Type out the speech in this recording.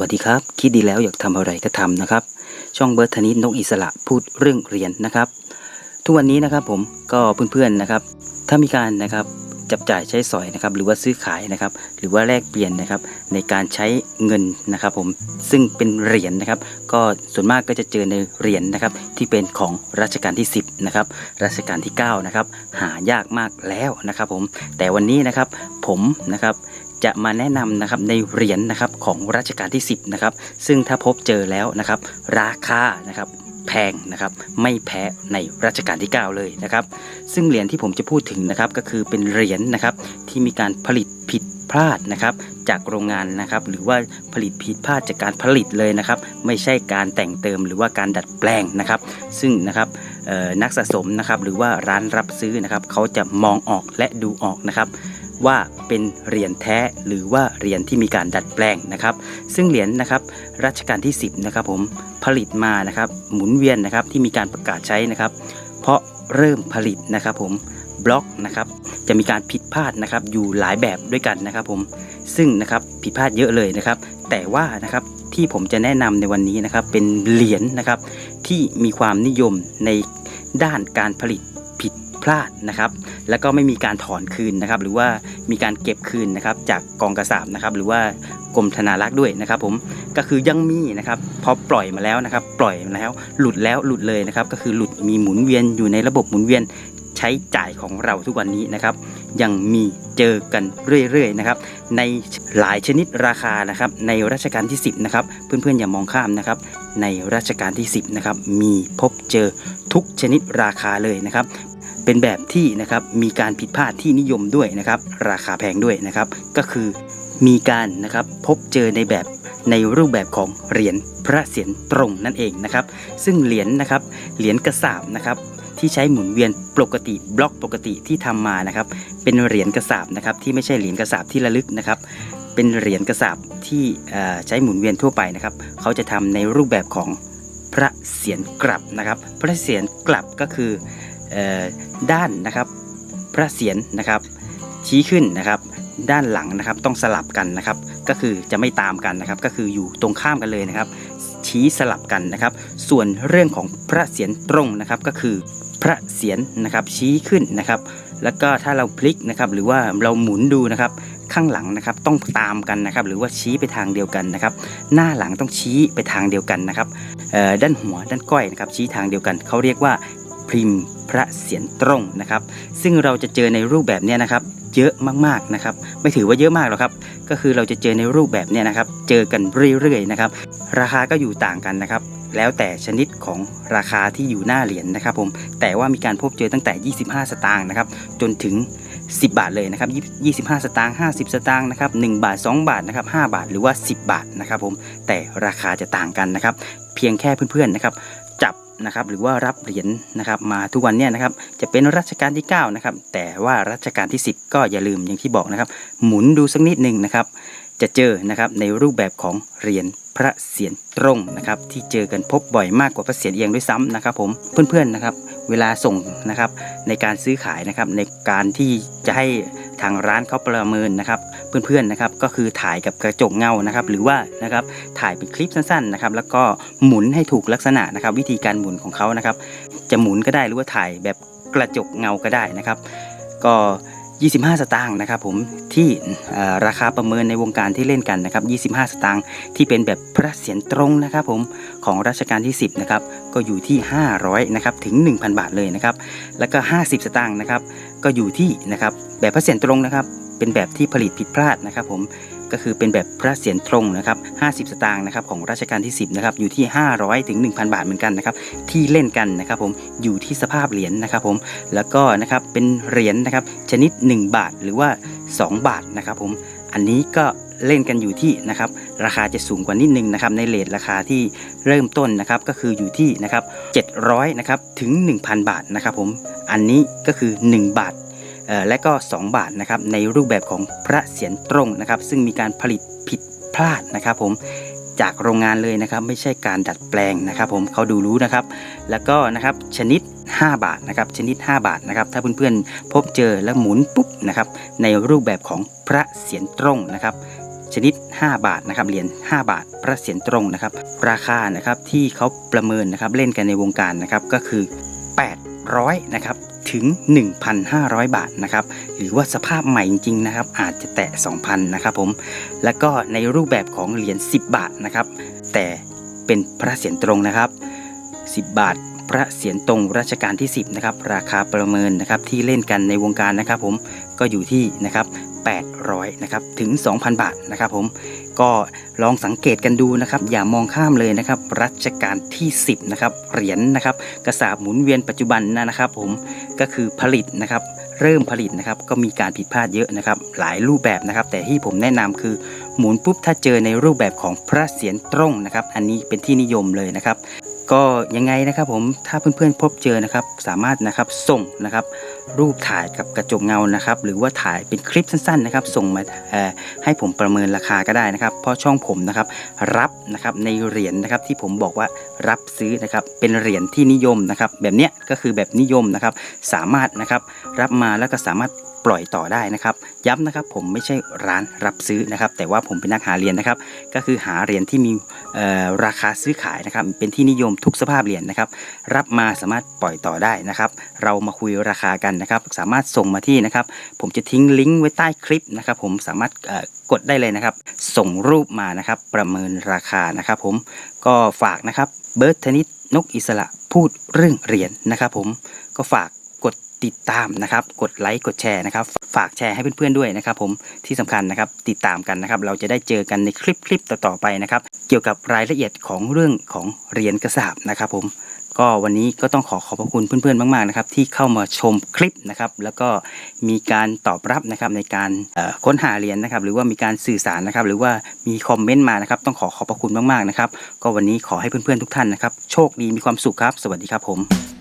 วัสดีครับ คิดดีแล้วอยากทำอะไรก็ทำนะครับ ช่องเบิร์ธนิตนกอิสระพูดเรื่องเหรียญนะครับ ทุกวันนี้นะครับผมก็เพื่อนๆนะครับ ถ้ามีการนะครับจับจ่ายใช้สอยนะครับ หรือว่าซื้อขายนะครับ หรือว่าแลกเปลี่ยนนะครับ ในการใช้เงินนะครับ ผมซึ่งเป็นเหรียญนะครับ ก็ส่วนมากก็จะเจอในเหรียญนะครับ ที่เป็นของรัชกาลที่ 10 นะครับ รัชกาลที่ 9 นะครับ หายากมากแล้วนะครับ ผมแต่วันนี้นะครับผมนะครับ จะมาแนะนำนะครับในเหรียญนะครับของรัชกาลที่ 10นะครับซึ่งถ้าพบเจอแล้วนะครับ ราคานะครับแพงนะครับไม่แพ้ในรัชกาลที่ 9 เลยนะครับ ซึ่งเหรียญที่ผมจะพูดถึงนะครับก็คือเป็นเหรียญนะครับที่มีการผลิตผิดพลาดนะครับจากโรงงานนะครับ หรือว่าผลิตผิดพลาดจากการผลิตเลยนะครับ ไม่ใช่การแต่งเติมหรือว่าการดัดแปลงนะครับ ซึ่งนะครับนักสะสมนะครับหรือว่าร้านรับซื้อนะครับเขาจะมองออกและดูออกนะครับ ว่าเป็นเหรียญแท้หรือว่าเหรียญที่มีการดัดแปลงนะครับ ซึ่งเหรียญนะครับรัชกาลที่ 10นะครับผมผลิตมานะครับหมุนเวียนนะครับที่มีการประกาศใช้นะครับ เพราะเริ่มผลิตนะครับผมบล็อกนะครับจะมีการผิดพลาดนะครับอยู่หลายแบบด้วยกันนะครับผมซึ่งนะครับผิดพลาดเยอะเลยนะครับ แต่ว่านะครับที่ผมจะแนะนำในวันนี้นะครับเป็นเหรียญนะครับที่มีความนิยมในด้านการผลิต พลาดนะครับ แล้วก็ไม่มีการถอนคืนนะครับ หรือว่ามีการเก็บคืนนะครับ จากกองกระสาบนะครับ หรือว่ากรมธนารักษ์ด้วยนะครับ ผมก็คือยังมีนะครับพอปล่อยมาแล้วนะครับ ปล่อยมาแล้ว หลุดแล้วหลุดเลยนะครับ ก็คือหลุดมีหมุนเวียนอยู่ในระบบหมุนเวียนใช้จ่ายของเราทุกวันนี้นะครับ ยังมีเจอกันเรื่อยๆนะครับ ในหลายชนิดราคานะครับ ในรัชกาลที่ 10 นะครับ เพื่อนๆอย่ามองข้ามนะครับ ในรัชกาลที่ 10 นะครับ มีพบเจอทุกชนิดราคาเลยนะครับ เป็นแบบที่นะครับมีการผิดพลาดที่นิยมด้วยนะครับ ราคาแพงด้วยนะครับ ก็คือมีการนะครับพบเจอในแบบในรูปแบบของเหรียญพระเศียรตรงนั่นเองนะครับ ซึ่งเหรียญนะครับเหรียญกระสาบนะครับที่ใช้หมุนเวียนปกติบล็อกปกติที่ทำมานะครับ เป็นเหรียญกระสาบนะครับที่ไม่ใช่เหรียญกระสาบที่ระลึกนะครับ เป็นเหรียญกระสาบที่ใช้หมุนเวียนทั่วไปนะครับ เขาจะทำในรูปแบบของพระเศียรกลับนะครับ พระเศียรกลับก็คือ ด้านนะครับพระเศียรนะครับ ชี้ขึ้นนะครับ ด้านหลังนะครับต้องสลับกันนะครับ ก็คือจะไม่ตามกันนะครับ ก็คืออยู่ตรงข้ามกันเลยนะครับ ชี้สลับกันนะครับ ส่วนเรื่องของพระเศียรตรงนะครับก็คือพระเศียรนะครับชี้ขึ้นนะครับ แล้วก็ถ้าเราพลิกนะครับ หรือว่าเราหมุนดูนะครับข้างหลังนะครับต้องตามกันนะครับ หรือว่าชี้ไปทางเดียวกันนะครับ หน้าหลังต้องชี้ไปทางเดียวกันนะครับด้านหัวด้านก้อยนะครับชี้ทางเดียวกันเขาเรียกว่าพริม พระเศียรตรงนะครับ ซึ่งเราจะเจอในรูปแบบเนี้ยนะครับ เยอะมากๆนะครับ ไม่ถือว่าเยอะมากหรอกครับ ก็คือเราจะเจอในรูปแบบเนี้ยนะครับ เจอกันเรื่อยๆนะครับ ราคาก็อยู่ต่างกันนะครับ แล้วแต่ชนิดของราคาที่อยู่หน้าเหรียญนะครับผม แต่ว่ามีการพบเจอตั้งแต่ 25 สตางค์นะครับ จนถึง 10 บาทเลยนะครับ25 สตางค์50 สตางค์นะครับ1บาท 2 บาทนะครับ5บาทหรือว่า 10 บาทนะครับผม แต่ราคาจะต่างกันนะครับ เพียงแค่เพื่อนๆนะครับ นะครับหรือว่ารับเหรียญนะครับมาทุกวันเนี่ยนะครับจะเป็นรัชกาลที่9นะครับแต่ว่ารัชกาลที่ 10 ก็อย่าลืมอย่างที่บอกนะครับ หมุนดูสักนิดหนึ่งนะครับ จะเจอนะครับในรูปแบบของเหรียญพระเศียรตรงนะครับที่เจอกันพบบ่อยมากกว่าพระเศียรเอียงด้วยซ้ำนะครับผมเพื่อนๆนะครับเวลาส่งนะครับในการซื้อขายนะครับในการที่จะให้ทางร้านเขาประเมินนะครับ เพื่อนๆนะครับก็คือถ่ายกับกระจกเงานะครับหรือว่านะครับถ่ายเป็นคลิปสั้นๆนะครับแล้วก็หมุนให้ถูกลักษณะนะครับ วิธีการหมุนของเขานะครับจะหมุนก็ได้หรือว่าถ่ายแบบกระจกเงาก็ได้นะครับ ก็ 25 สตางค์นะครับผมที่ราคาประเมินในวงการที่เล่นกันนะครับ 25 สตางค์ที่เป็นแบบพระเศียรตรงนะครับผมของรัชกาลที่ 10นะครับก็อยู่ที่ 500นะครับถึง 1,000 บาทเลยนะครับแล้วก็ 50 สตางค์นะครับก็อยู่ที่นะครับแบบพระเศียรตรงนะครับ เป็นแบบที่ผลิตผิดพลาดนะครับผมก็คือเป็นแบบพระเศียรตรงนะครับ 50 สตางค์นะครับของรัชกาลที่ 10 นะครับ อยู่ที่ 500 ถึง 1,000 บาทเหมือนกันนะครับ ที่เล่นกันนะครับผม อยู่ที่สภาพเหรียญนะครับผม แล้วก็นะครับ เป็นเหรียญนะครับ ชนิด 1 บาทหรือว่า 2 บาทนะครับผม อันนี้ก็เล่นกันอยู่ที่นะครับ ราคาจะสูงกว่านิดนึงนะครับ ในเลทราคาที่เริ่มต้นนะครับ ก็คืออยู่ที่นะครับ700นะครับ ถึง 1,000 บาทนะครับผม อันนี้ก็คือ 1 บาท และก็ 2 บาทนะครับในรูปแบบของพระเศียรตรงนะครับ ซึ่งมีการผลิตผิดพลาดนะครับผมจากโรงงานเลยนะครับ ไม่ใช่การดัดแปลงนะครับ ผมเขาดูรู้นะครับ แล้วก็นะครับชนิด 5 บาทนะครับ ชนิด 5 บาทนะครับ ถ้าเพื่อนๆพบเจอแล้วหมุนปุ๊บนะครับ ในรูปแบบของพระเศียรตรงนะครับชนิด 5 บาทนะครับเหรียญ5 บาท พระเศียรตรงนะครับ ราคานะครับที่เขาประเมินนะครับเล่นกันในวงการนะครับก็คือ 800นะครับ ถึง 1,500 บาทนะครับหรือว่าสภาพใหม่จริงๆนะครับอาจจะแตะ 2,000นะครับผมแล้วก็ในรูปแบบของเหรียญ10 บาทนะครับแต่เป็นพระเศียรตรงนะครับ 10 บาท พระเศียรตรงรัชกาลที่ 10นะครับราคาประเมินนะครับที่เล่นกันในวงการนะครับผมก็อยู่ที่นะครับ800นะครับถึง 2,000 บาทนะครับผมก็ลองสังเกตกันดูนะครับ อย่ามองข้ามเลยนะครับ รัชกาลที่ 10นะครับเหรียญนะครับ กระสาบหมุนเวียนปัจจุบันนะครับ ผมก็คือผลิตนะครับ เริ่มผลิตนะครับ ก็มีการผิดพลาดเยอะนะครับ หลายรูปแบบนะครับ แต่ที่ผมแนะนำคือหมุนปุ๊บถ้าเจอในรูปแบบของพระเศียรตรงนะครับ อันนี้เป็นที่นิยมเลยนะครับ ก็ยังไงนะครับผมถ้าเพื่อนๆพบเจอนะครับ สามารถนะครับส่งนะครับรูปถ่ายกับกระจกเงานะครับ หรือว่าถ่ายเป็นคลิปสั้นๆนะครับ ส่งมาให้ผมประเมินราคาก็ได้นะครับ เพราะช่องผมนะครับรับนะครับในเหรียญนะครับที่ผมบอกว่ารับซื้อนะครับเป็นเหรียญที่นิยมนะครับ แบบเนี้ยก็คือแบบนิยมนะครับ สามารถนะครับรับมาแล้วก็สามารถ ปล่อยต่อได้นะครับ ย้ำนะครับผมไม่ใช่ร้านรับซื้อนะครับ แต่ว่าผมเป็นนักหาเหรียญนะครับ ก็คือหาเหรียญที่มีราคาซื้อขายนะครับ เป็นที่นิยมทุกสภาพเหรียญนะครับ รับมาสามารถปล่อยต่อได้นะครับ เรามาคุยราคากันนะครับ สามารถส่งมาที่นะครับ ผมจะทิ้งลิงก์ไว้ใต้คลิปนะครับ ผมสามารถกดได้เลยนะครับ ส่งรูปมานะครับ ประเมินราคานะครับ ผมก็ฝากนะครับเบิร์ดธนิตนกอิสระพูดเรื่องเหรียญนะครับ ผมก็ฝาก ติดตามนะครับ กดไลค์กดแชร์นะครับ ฝากแชร์ให้เพื่อนๆด้วยนะครับ ผมที่สำคัญนะครับติดตามกันนะครับ เราจะได้เจอกันในคลิปคลิปต่อๆไปนะครับ เกี่ยวกับรายละเอียดของเรื่องของเหรียญกระสาบนะครับ ผมก็วันนี้ก็ต้องขอขอบพระคุณเพื่อนๆมากๆนะครับที่เข้ามาชมคลิปนะครับ แล้วก็มีการตอบรับนะครับในการค้นหาเหรียญนะครับ หรือว่ามีการสื่อสารนะครับ หรือว่ามีคอมเมนต์มานะครับ ต้องขอขอบพระคุณมากๆนะครับ ก็วันนี้ขอให้เพื่อนๆทุกท่านนะครับ โชคดีมีความสุขครับ สวัสดีครับผม